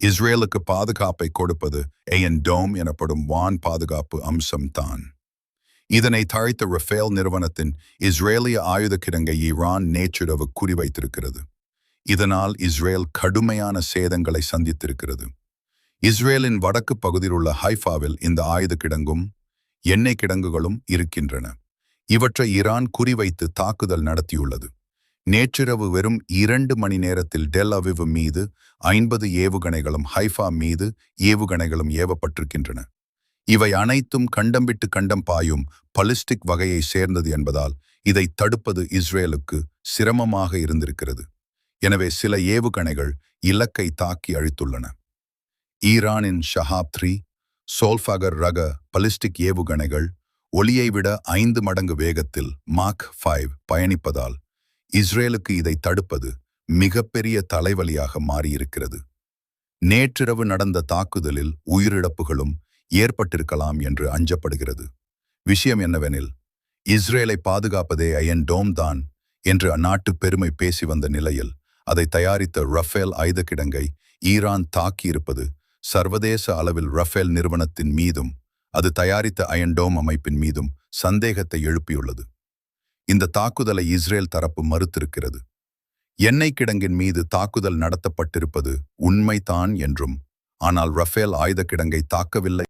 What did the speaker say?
இஸ்ரேலுக்கு பாதுகாப்பை கொடுப்பது ஏஎன் டோம் எனப்படும் வான் பாதுகாப்பு அம்சம்தான் இதனை தாழ்த்த ரஃபேல் நிறுவனத்தின் இஸ்ரேலிய ஆயுத கிடங்கை ஈரான் நேற்றிரவு குறிவைத்திருக்கிறது. இதனால் இஸ்ரேல் கடுமையான சேதங்களை சந்தித்திருக்கிறது. இஸ்ரேலின் வடக்கு பகுதியில் உள்ள ஹைஃபாவில் இந்த ஆயுத கிடங்கும் எண்ணெய் கிடங்குகளும் இருக்கின்றன. இவற்றை ஈரான் குறிவைத்து தாக்குதல் நடத்தியுள்ளது. நேற்றிரவு வெறும் இரண்டு மணி நேரத்தில் டெல் அவிவு மீது ஐம்பது ஏவுகணைகளும் ஹைஃபா மீது ஏவுகணைகளும் ஏவப்பட்டிருக்கின்றன. இவை அனைத்தும் கண்டம் விட்டு கண்டம் பாயும் பலிஸ்டிக் வகையை சேர்ந்தது என்பதால் இதை தடுப்பது இஸ்ரேலுக்கு சிரமமாக இருந்திருக்கிறது. எனவே சில ஏவுகணைகள் இலக்கை தாக்கி அழித்துள்ளன. ஈரானின் ஷஹாப் த்ரீ சோல்ஃபகர் ரக பலிஸ்டிக் ஏவுகணைகள் ஒளியை விட ஐந்து மடங்கு வேகத்தில் மாக் ஃபைவ் பயணிப்பதால் இஸ்ரேலுக்கு இதை தடுப்பது மிகப்பெரிய தலைவலியாக மாறியிருக்கிறது. நேற்றிரவு நடந்த தாக்குதலில் உயிரிழப்புகளும் ஏற்பட்டிருக்கலாம் என்று அஞ்சப்படுகிறது. விஷயம் என்னவெனில் இஸ்ரேலை பாதுகாப்பதே அயன் டோம் தான் என்று அந்நாட்டு பெருமை பேசி வந்த நிலையில் அதை தயாரித்த ரஃபேல் ஆயுத கிடங்கை ஈரான் தாக்கியிருப்பது சர்வதேச அளவில் ரஃபேல் நிறுவனத்தின் மீதும் அது தயாரித்த அயன்டோம் அமைப்பின் மீதும் சந்தேகத்தை எழுப்பியுள்ளது. இந்த தாக்குதலை இஸ்ரேல் தரப்பு மறுத்திருக்கிறது. எண்ணெய் கிடங்கின் மீது தாக்குதல் நடத்தப்பட்டிருப்பது உண்மைதான் என்றும் ஆனால் ரஃபேல் ஆயுத கிடங்கை தாக்கவில்லை